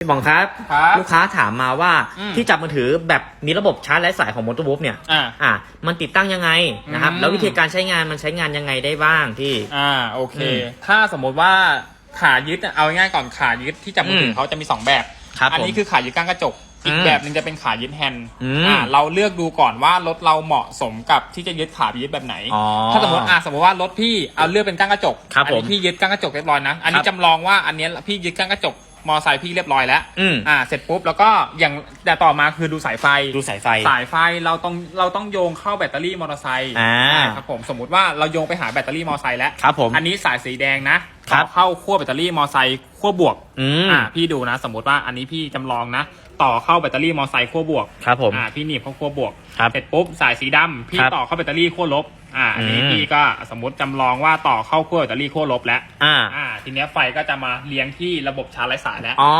พี่บองครับ ครับลูกค้าถามมาว่าอืมที่จับมือถือแบบมีระบบชาร์จไร้สายของมอเตอร์บุ๊เนี่ยอ่าอะมันติดตั้งยังไงนะครับ อืม แล้ววิธีการใช้งานมันใช้งานยังไงได้บ้างพี่ อ่าโอเค อืมถ้าสมมติว่าขายึดอะเอาง่ายๆก่อนขายึดที่จับมือถือือมเขาจะมีสองแบบครับอันี้ผมคือขายึดก้านกระจก อีกอืมแบบหนึ่งจะเป็นขายึดแฮนด์อืมอ่าเราเลือกดูก่อนว่ารถเราเหมาะสมกับที่จะยึดขายึดแบบไหน อ๋อถ้าสมมติอ่าสมมติว่ารถพี่เอาเลือกเป็นก้านกระจกครับอันี้ผมพี่ยึดก้านกระจกเรียบร้อยนะอันนี้ครับ จำลองว่าอันเนี้ยพี่ยึดก้านกระจก มอไซค์พี่เรียบร้อยแล้วอืม อ่า เสร็จปุ๊บแล้วก็อย่างแต่ต่อมาคือดูสายไฟ ดูสายไฟ สายไฟเราต้องเราต้องโยงเข้าแบตเตอรี่มอเตอร์ไซค์อ่า ใช่ครับผมสมมติว่าเราโยงไปหาแบตเตอรี่มอเตอร์ไซค์แล้ว ครับผม อันนี้สายสีแดงนะครับ ต่อเข้าขั้วแบตเตอรี่มอเตอร์ไซค์ขั้วบวกอืมอ่าพี่ดูนะ สมมติว่าอันนี้พี่จำลองนะ ต่อเข้าแบตเตอรี่มอเตอร์ไซค์ขั้วบวกครับผมอ่าพี่หนีบเข้าขั้วบวกครับเสร็จปุ๊บสายสีดำพี่ครับต่อเข้าแบตเตอรี่ขั้วลบ อ่าอันนี้อืม พี่ก็สมมติจำลองว่าต่อเข้าขั้วแบตเตอรี่ขั้วลบแล้วอ่าอ่า ทีเนี้ยไฟก็จะมาเลี้ยงที่ระบบชาร์จไร้สายแล้ว อ๋อ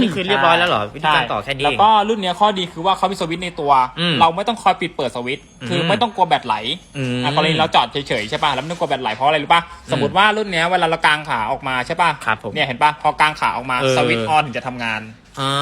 นี่คือเรียบร้อยแล้วเหรอวิธีการต่อแค่นี้แล้วเองก็รุ่นเนี้ยข้อดีคือว่าเขามีสวิตช์ในตัว อืมเราไม่ต้องคอยปิดเปิดสวิตช์คือมไม่ต้องกลัวแบตไหลอืมอะกรณีเราจอดเฉยๆใช่ป่ะแล้วไม่ต้องกลัวแบตไหลเพราะอะไรรู้ป่ะสมมติว่ารุ่นเนี้ยเวลาเรากางขาออกมาใช่ป่ะครับผมเนี่ยเห็นป่ะพอกางขาออกมาเออ สวิตช์ออนถึงจะทำงานอ่า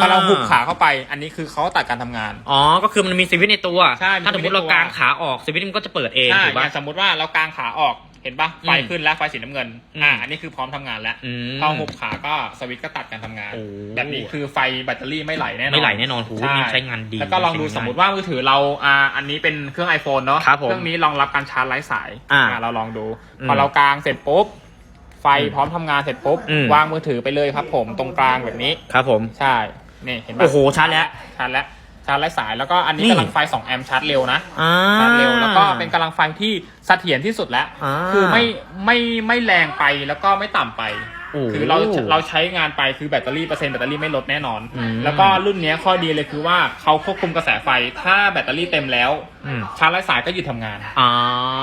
พอเราหุบขาเข้าไป อันนี้คือเขาตัดการทำงาน อ๋อ ก็คือมันมีสวิตช์ในตัว ใช่มีถ้าสมมติสวิตช์ในตัวเรากางขาออกสวิตช์มันก็จะเปิดเองใช่ถูกอป่ะ ย่างสมมติว่าเรากางขาออกเห็นป่ะไฟอืมขึ้นแล้วไฟสีน้ำเงินอืม อ่าอันนี้คือพร้อมทำงานแล้วอืม พอหุบขาก็สวิตช์ก็ตัดการทำงาน โอ้ แบบนี้คือไฟแบตเตอรี่ไม่ไหลแน่นอน ไม่ไหลแน่นอนหูใช่ นี่ใช้งานดี แล้วก็ลองดูใช้สงานมมติว่ามือถือเราอ่าอันนี้เป็นเครื่อง iPhone เนาะครับผมเครื่องนี้รองรับการชาร์จไร้สายอ่าเราลองดู อืมพอเรากางเสร็จปุ๊บ ไฟอืมพร้อมทำงานเสร็จปุ๊บ อืม วางมือถือไปเลยครับผมตรงกลางแบบนี้ ครับผม ใช่ นี่เห็นปะโอ้โหชาร์จแล้วชาร์จแล้วชาร์จไร้สายแล้วก็อันนี้นี่ กำลังไฟ 2 แอมป์ชาร์จเร็วนะอ่าชาร์จเร็วแล้วก็เป็นกำลังไฟที่เสถียรที่สุดแล้ว อ่าคือไม่ไม่ไม่แรงไปแล้วก็ไม่ต่ำไป โอ้คือเราเราใช้งานไปคือแบตเตอรี่เปอร์เซ็นต์แบตเตอรี่ไม่ลดแน่นอน อืม แล้วก็รุ่นเนี้ยข้อดีเลยคือว่าเขาควบคุมกระแสไฟถ้าแบตเตอรี่เต็มแล้ว อืมชาร์จไร้สายก็หยุดทำงาน อ่า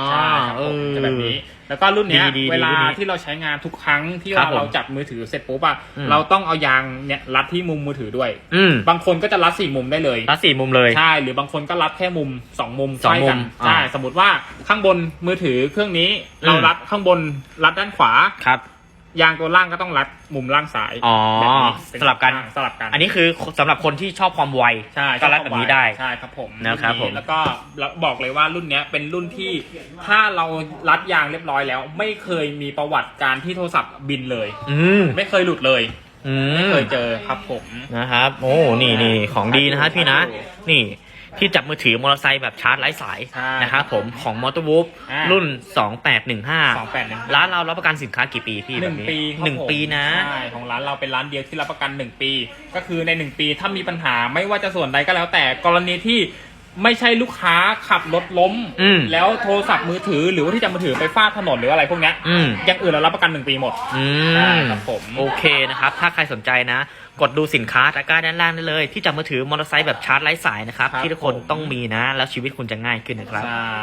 ใช่ครับผมเออจะแบบนี้ แล้วก็รุ่นเนี้ยดีดีดีเวลารุ่นนี้ที่เราใช้งานทุกครั้งที่ครับผมเราจับมือถือเสร็จปุ๊บอะอืม เราต้องเอายางเนี่ยรัดที่มุมมือถือด้วย อืมบางคนก็จะรัดสี่มุมได้เลย รัดสี่มุมเลย ใช่ หรือบางคนก็รัดแค่มุมสองมุมสองใกล้กันมุมอ่าใช่สมมติว่าข้างบนมือถือเครื่องนี้เราอืมรัดข้างบนรัดด้านขวา ครับ ยางตัวล่างก็ต้องรัดมุมล่างซ้ายอ๋อแบบนี้เป็สลับกันอ่าสลับกันอันนี้คือสำหรับคนที่ชอบความไวใช่ก็รัดแบบนี้ได้ใช่ครับผมนะครับผมแล้วก็บอกเลยว่ารุ่นเนี้ยเป็นรุ่นที่ถ้าเรารัดยางเรียบร้อยแล้ว ไม่เคยมีประวัติการที่โทรศัพท์บินเลย อืมไม่เคยหลุดเลยอืไม่มเคยเจอครับผมนะครับ โอ้นี่นี่ของดีนะฮะพี่นะ นี่ ที่จับมือถือมอเตอร์ไซค์แบบชาร์จไร้สายใช่นะครับผมของมอเตอร์วูฟอ่ารุ่นสอง2815แปดหนึ่งร้านเรารับประกันสินค้ากี่ปีพี่หแบนึ่บงนี้ปีครับหนึ่งผมปีนะ ใช่ของร้านเราเป็นร้านเดียวที่รับประกันหนึ่งปี ก็คือในหนึ่งปีถ้ามีปัญหาไม่ว่าจะส่วนใดก็แล้วแต่กรณีที่ ไม่ใช่ลูกค้าขับรถล้ม อืมแล้วโทรศัพท์มือถือหรือว่าที่จะมือถือไปฟาดถนนหรืออะไรพวกเนี้ยอืมอย่างอื่นเรารับประกันหนึ่งปีหมด อืใช่มครับผม โอเคนะครับ ถ้าใครสนใจนะ กดดูสินค้าตะกร้าด้านล่างได้เลย ที่จับมือถือมอเตอร์ไซค์แบบชาร์จไร้สายนะครับ ครับที่ทุกคนผม ต้องมีนะ แล้วชีวิตคุณจะง่ายขึ้นนะครับ ใช่